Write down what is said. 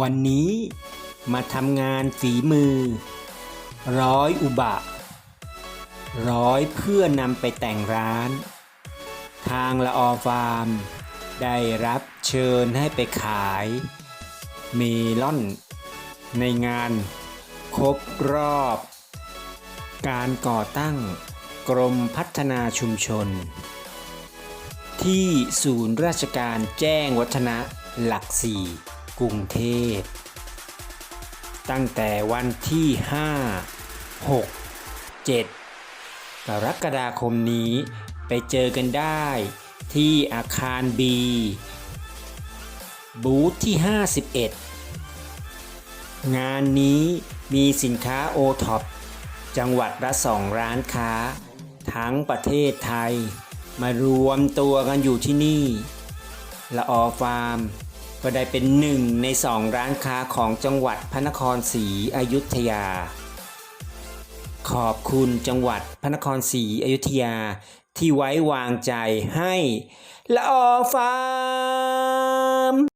วันนี้มาทำงานฝีมือ ร้อยอุบะ ร้อยเพื่อนำไปแต่งร้าน ทางละออฟาร์ม ได้รับเชิญให้ไปขาย เมลอน ในงานครบรอบ การก่อตั้งกรมพัฒนาชุมชน ที่ศูนย์ราชการแจ้งวัฒนะหลักสี่ กรุงเทพ ตั้งแต่วันที่ 5 6 7 กรกฎาคมนี้ไปเจอกันได้ที่อาคาร B บูธที่ 51 งานนี้มีสินค้าโอท็อปจังหวัดละสองร้านค้า ทั้งประเทศไทย มารวมตัวกันอยู่ที่นี่ละออฟาร์ม ก็ได้เป็นหนึ่งในสองร้านค้าของจังหวัดพระนครศรีอยุธยา ขอบคุณจังหวัดพระนครศรีอยุธยาที่ไว้วางใจให้ละออฟาร์ม